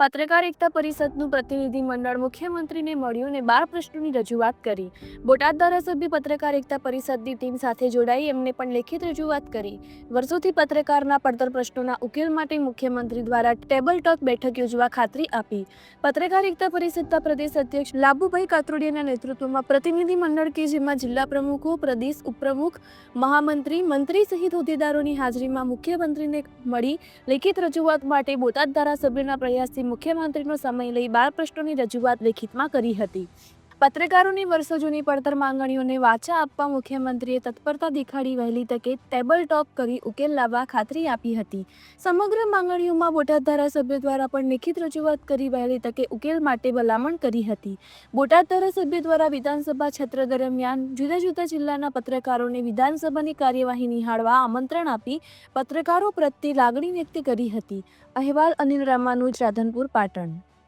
પત્રકાર એકતા પરિષદનું પ્રતિનિધિ મંડળ મુખ્યમંત્રીને મળ્યું અને બાર પ્રશ્નોની રજૂઆત કરી. બોટાદ ધારાસભ્ય પત્રકાર એકતા પરિષદની ટીમ સાથે જોડાઈ એમને પણ લેખિત રજૂઆત કરી. વર્ષોથી પત્રકારના પડતર પ્રશ્નોના ઉકેલ માટે મુખ્યમંત્રી દ્વારા ટેબલ ટોક બેઠક યોજવા ખાતરી આપી. પત્રકાર એકતા પરિષદના પ્રદેશ અધ્યક્ષ લાભુભાઈ કાતરોડિયાના નેતૃત્વમાં પ્રતિનિધિ મંડળ કે જેમાં જિલ્લા પ્રમુખો, પ્રદેશ ઉપપ્રમુખ, મહામંત્રી, મંત્રી સહિત હોદ્દેદારોની હાજરીમાં મુખ્યમંત્રીને મળી લેખિત રજૂઆત માટે બોટાદ ધારાસભ્યના પ્રયાસથી મુખ્યમંત્રીનો સમય લઈ બાર પ્રશ્નોની રજૂઆત લેખિતમાં કરી હતી. પત્રકારોની વર્ષો જૂની પડતર માંગણીઓને વાચા આપવા મુખ્યમંત્રીએ તત્પરતા દેખાડી વહેલી તકે ટેબલ ટોપ કરી ઉકેલ લાવવા ખાતરી આપી હતી. સમગ્ર માંગણીઓમાં બોટાદ ધારાસભ્ય દ્વારા પણ લેખિત રજૂઆત કરી વહેલી તકે ઉકેલ માટે ભલામણ કરી હતી. બોટાદ ધારાસભ્ય દ્વારા વિધાનસભા છત્ર દરમિયાન જુદા જુદા જિલ્લાના પત્રકારોને વિધાનસભાની કાર્યવાહી નિહાળવા આમંત્રણ આપી પત્રકારો પ્રત્યે લાગણી વ્યક્ત કરી હતી. અહેવાલ અનિલ રામાનુજ, રાધનપુર, પાટણ.